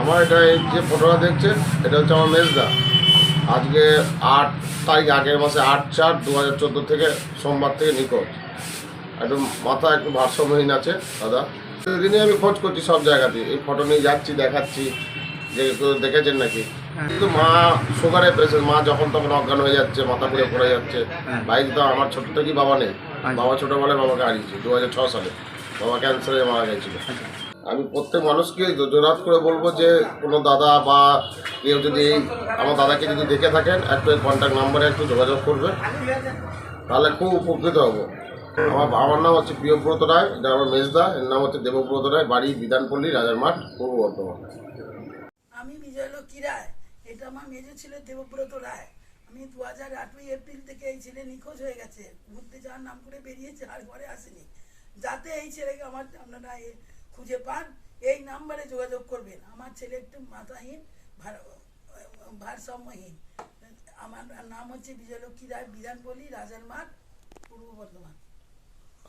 আমার এটা এই যে ফটোটা দেখছেন এটা হচ্ছে আমার মেজদা। আজকে আট তারিখ আগের মাসে আট চার দু হাজার চোদ্দ থেকে সোমবার থেকে নিখোঁজ। একটু মাথা একটু ভারসাম্যহীন আছে দাদা। দিনে আমি খোঁজ করছি সব জায়গাতে। এই ফটো নিয়ে যাচ্ছি দেখাচ্ছি। যে কেউ দেখেছেন নাকি? কিন্তু মা সুগারে পেশেন্ট মা যখন তখন অজ্ঞান হয়ে যাচ্ছে মাথা ঘুরে পড়ে যাচ্ছে বাইক তো আমার ছোট থেকেই বাবা নেই। বাবা ছোটোবেলায় বাবাকে হারিয়েছি দু হাজার ছ সালে। বাবা ক্যান্সারে মারা গেছিল। আমি প্রত্যেক মানুষকে জোরাত করে বলব যে, কোনো দাদা বা কেউ যদি আমার দাদাকে যদি দেখে থাকেন, একটু কন্ট্যাক্ট নাম্বারে একটু যোগাযোগ করবে তাহলে খুব উপকৃত হব। আমার বাবার নাম হচ্ছে প্রিয়ব্রত রায়, এটা আমার মেজদা, এর নাম হচ্ছে দেবব্রত রায়, বাড়ি বিধানপল্লী রাজার মাঠ পূর্ব বর্ধমান। আমি বিজয়লক্ষ্মী রায়? এটা আমার মেজো ছিল দেবব্রত রায়। আমি দু হাজার আটই এপ্রিল থেকে এই ছেলে নিখোঁজ হয়ে গেছে। ঘুরতে যাওয়ার নাম করে বেরিয়েছে, আর ঘরে আসেনি। যাতে এই ছেলেকে আমার আপনারা খুঁজে পান এই নাম্বারে যোগাযোগ করবেন। আমার ছেলে একটু মাথাহীন ভারসাম্যহীন। আমার নাম হচ্ছে বিজয়লক্ষ্মী রায় বিধানপল্লী রাজার মাঠ পূর্ব বর্ধমান।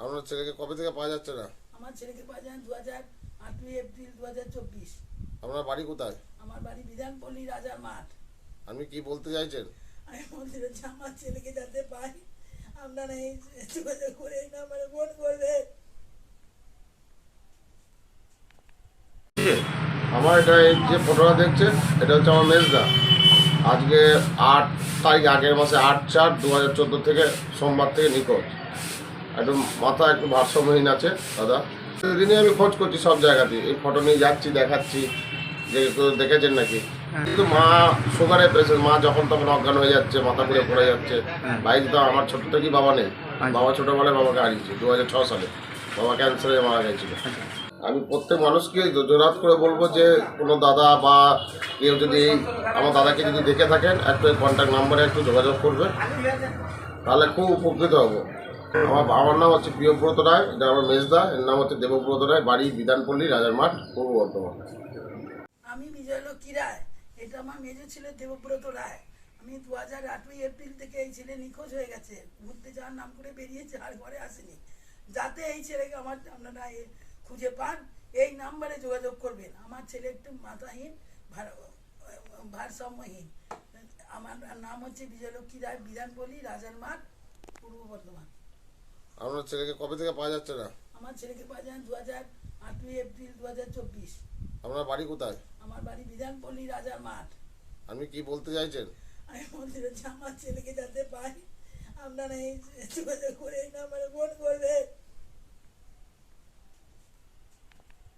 আপনার ছেলেকে কবে থেকে পাওয়া যাচ্ছে না? আমার ছেলেকে পাওয়া যায় দু হাজার আটই এপ্রিল দু হাজার চব্বিশ। আপনার বাড়ি কোথায়? আমার বাড়ি বিধানপল্লী রাজার মাঠ আপনি কি বলতে চাইছেন? আমি বলতে চাইছি আমার ছেলেকে যাতে পাই যোগাযোগ করে ফোন আমার এটা এই যে ফটোটা দেখছে এটা হচ্ছে আমার মেজদা। আজকে আট তারিখ, আগের মাসে আট চার দু হাজার চোদ্দ থেকে সোমবার থেকে নিখোঁজ। একটু মাথা একটু ভারসাম্যহীন আছে, দাদা। দিনে আমি খোঁজ করছি সব জায়গাতে এই ফটো নিয়ে যাচ্ছি, দেখাচ্ছি। যে দেখেছেন নাকি? কিন্তু মা সুগারে পেশেন্ট মা যখন তখন অজ্ঞান হয়ে যাচ্ছে মাথা ঘুরে পড়ে যাচ্ছে। বাইক তো আমার ছোট থেকেই বাবা নেই? বাবা ছোটোবেলায় বাবাকে হারিয়েছি দু হাজার ছ সালে। বাবা ক্যান্সারে মারা গেছিল। আমি প্রত্যেক মানুষকে জোরাত করে বলব যে কোনো দাদা বা কেউ যদি আমার দাদাকে যদি দেখে থাকেন একটু কন্ট্যাক্ট নাম্বারে একটু যোগাযোগ করবে তাহলে খুব উপকৃত হব। আমার বাবার নাম হচ্ছে প্রিয়ব্রত রায় এটা আমার মেজদা এর নাম হচ্ছে দেবব্রত রায় বাড়ি বিধানপল্লী রাজার মাঠ পূর্ব বর্ধমান। আমি বিজয়লক্ষ্মী রায়? এটা আমার মেজো ছিল দেবব্রত রায়। আমি দু হাজার আটই এপ্রিল থেকে এই ছেলে নিখোঁজ হয়ে গেছে। ঘুরতে যাওয়ার নাম করে বেরিয়েছে আর ঘরে আসেনি। যাতে এই ছেলেকে আমার আপনারা খুঁজে পান। এই নাম্বারে যোগাযোগ করবেন। আমার ছেলে একটু মাথাহীন ভার- ভারসাম্যহীন। আমার নাম হচ্ছে বিজয়লক্ষ্মী রায় বিধানপল্লী রাজার মাঠ পূর্ব বর্ধমান। আপনার ছেলেকে কবে থেকে পাওয়া যাচ্ছে না? আমার ছেলেকে পাওয়া যায় দু হাজার আটই এপ্রিল দু হাজার চব্বিশ। আপনার বাড়ি কোথায়? আমার বাড়ি বিধানপল্লী রাজার মাঠ। আপনি কি বলতে চাইছেন? আমি বলতে চাইছি আমার ছেলেকে যাতে পাই আপনারা এই যোগাযোগ করে এই নাম্বারে ফোন করবে